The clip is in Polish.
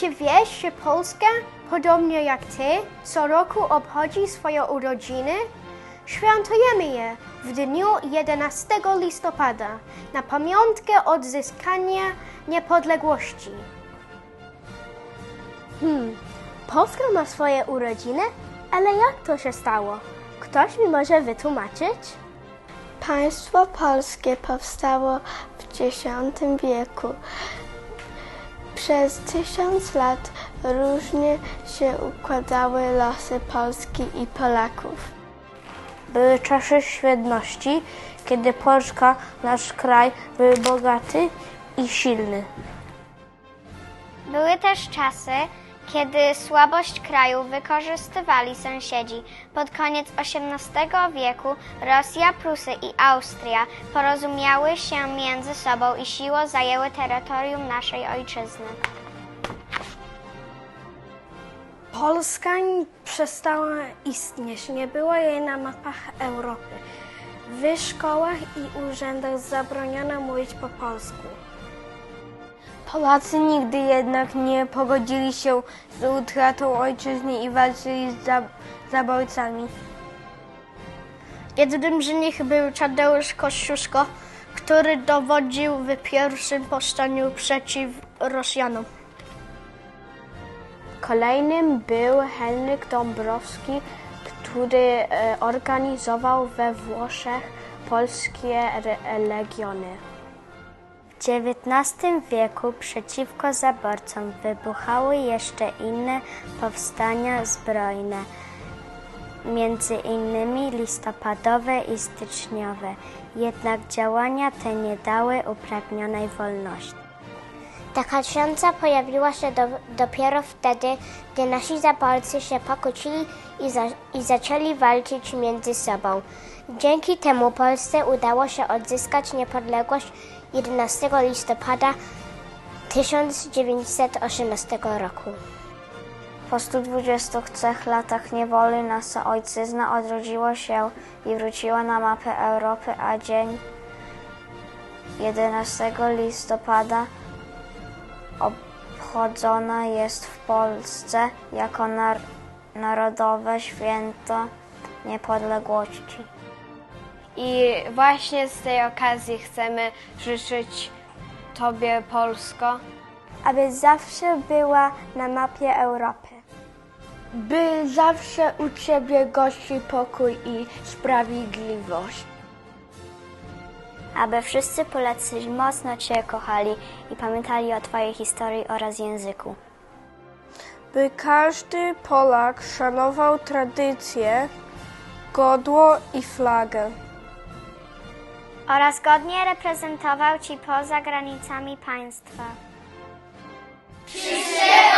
Czy wiesz, że Polska, podobnie jak ty, co roku obchodzi swoje urodziny? Świętujemy je w dniu 11 listopada na pamiątkę odzyskania niepodległości. Hmm, Polska ma swoje urodziny? Ale jak to się stało? Ktoś mi może wytłumaczyć? Państwo polskie powstało w X wieku. Przez tysiąc lat różnie się układały losy Polski i Polaków. Były czasy świetności, kiedy Polska, nasz kraj, był bogaty i silny. Były też czasy, kiedy słabość kraju wykorzystywali sąsiedzi. Pod koniec XVIII wieku Rosja, Prusy i Austria porozumiały się między sobą i siłą zajęły terytorium naszej ojczyzny. Polska przestała istnieć, nie było jej na mapach Europy. W szkołach i urzędach zabroniono mówić po polsku. Polacy nigdy jednak nie pogodzili się z utratą ojczyzny i walczyli z za- zaborcami. Jednym z nich był Tadeusz Kościuszko, który dowodził w pierwszym powstaniu przeciw Rosjanom. Kolejnym był Henryk Dąbrowski, który e, organizował we Włoszech polskie legiony. XIX wieku przeciwko zaborcom wybuchały jeszcze inne powstania zbrojne, między innymi listopadowe i styczniowe. Jednak działania te nie dały upragnionej wolności. Taka pojawiła się do, dopiero wtedy, gdy nasi zaborcy się pokłócili i, za, i zaczęli walczyć między sobą. Dzięki temu Polsce udało się odzyskać niepodległość 11 listopada 1918 roku. Po 123 latach niewoli nasza ojczyzna odrodziła się i wróciła na mapę Europy, a dzień 11 listopada obchodzona jest w Polsce jako nar- Narodowe Święto Niepodległości. I właśnie z tej okazji chcemy życzyć Tobie, Polsko, aby zawsze była na mapie Europy. By zawsze u Ciebie gości pokój i sprawiedliwość. Aby wszyscy Polacy mocno Cię kochali i pamiętali o Twojej historii oraz języku. By każdy Polak szanował tradycje, godło i flagę. Oraz godnie reprezentował Ci poza granicami państwa. Wszystkiego